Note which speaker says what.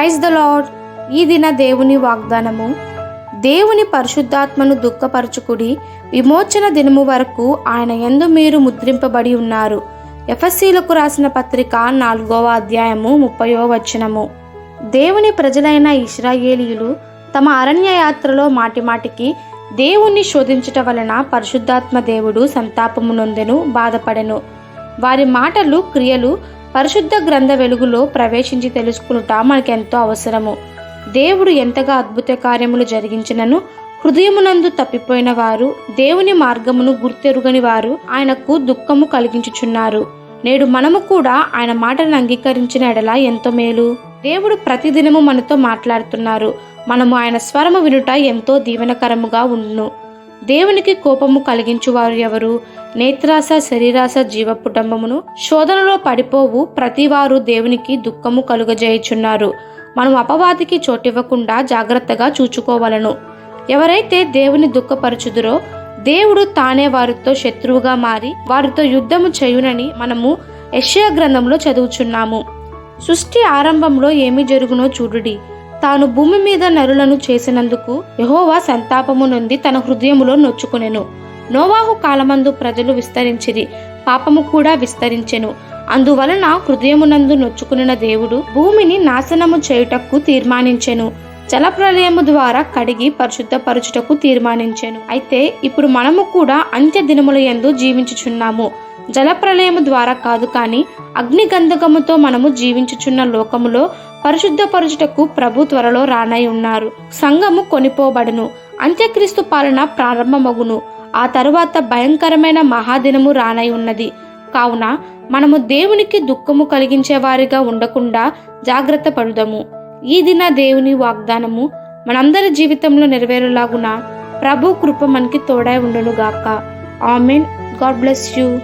Speaker 1: Praise the lord ఈ దిన దేవుని వాగ్దానము. దేవుని పరిశుద్ధాత్మను దుఃఖపరచుకుడి విమోచన దినము వరకు ఆయన ఎందు మీరు ముద్రింపబడి ఉన్నారు. ఎఫ్ఎస్సీలకు రాసిన పత్రిక నాలుగవ అధ్యాయము ముప్పయో వచనము. దేవుని ప్రజలైన ఇస్రాయేలీలు తమ అరణ్య యాత్రలో మాటిమాటికి దేవుణ్ణి శోధించట వలన పరిశుద్ధాత్మ దేవుడు సంతాపము నొందెను బాధపడెను. వారి మాటలు క్రియలు పరిశుద్ధ గ్రంథ వెలుగులో ప్రవేశించి తెలుసుకునుట మనకెంతో అవసరము. దేవుడు ఎంతగా అద్భుత కార్యములు జరిగించినను హృదయమునందు తప్పిపోయిన వారు దేవుని మార్గమును గుర్తెరుగని వారు ఆయనకు దుఃఖము కలిగించుచున్నారు. నేడు మనము కూడా ఆయన మాటను అంగీకరించిన ఎడల ఎంతో మేలు. దేవుడు ప్రతిదినము మనతో మాట్లాడుతున్నారు. మనము ఆయన స్వరము వినుట ఎంతో దీవెనకరముగా ఉండును. దేవునికి కోపము కలిగించువారు ఎవరు? నేత్రాస శరీరాస జీవపుటంబమును శోధనలో పడిపోవు. ప్రతివారు దేవునికి దుఃఖము కలుగజేయుచున్నారు. మనం అపవాదికి చోటివ్వకుండా జాగ్రత్తగా చూచుకోవలను. ఎవరైతే దేవుని దుఃఖపరచుదురో దేవుడు తానే వారితో శత్రువుగా మారి వారితో యుద్ధము చేయునని మనము యెషయా గ్రంథంలో చదువుచున్నాము. సృష్టి ఆరంభంలో ఏమి జరుగునో చూడుడి. తాను భూమి మీద నరులను చేసినందుకు యహోవా సంతాపము నుండి తన హృదయములో నొచ్చుకునెను. నోవాహు కాలమందు ప్రజలు విస్తరించిరి పాపము కూడా విస్తరించెను. అందువలన హృదయమునందు నొచ్చుకున్న దేవుడు భూమిని నాశనము చేయుటకు తీర్మానించెను. జలప్రలయము ద్వారా కడిగి పరిశుద్ధపరచుటకు తీర్మానించెను. అయితే ఇప్పుడు మనము కూడా అంత్య దినముల యందు జీవించుచున్నాము. జలప్రలయము ద్వారా కాదు కానీ అగ్నిగంధకముతో మనము జీవించుచున్న లోకములో పరిశుద్ధపరచుటకు ప్రభు త్వరలో రానై ఉన్నారు. సంఘము కొనిపోబడును. అంత్యక్రీస్తు పాలన ప్రారంభమగును. ఆ తరువాత భయంకరమైన మహాదినము రానై ఉన్నది. కావున మనము దేవునికి దుఃఖము కలిగించే వారిగా ఉండకుండా జాగ్రత్త పడుదము. ఈ దిన దేవుని వాగ్దానము మనందరి జీవితంలో నెరవేరులాగున ప్రభు కృప మనకి తోడై ఉండునుగాక. ఆమెన్. God bless you.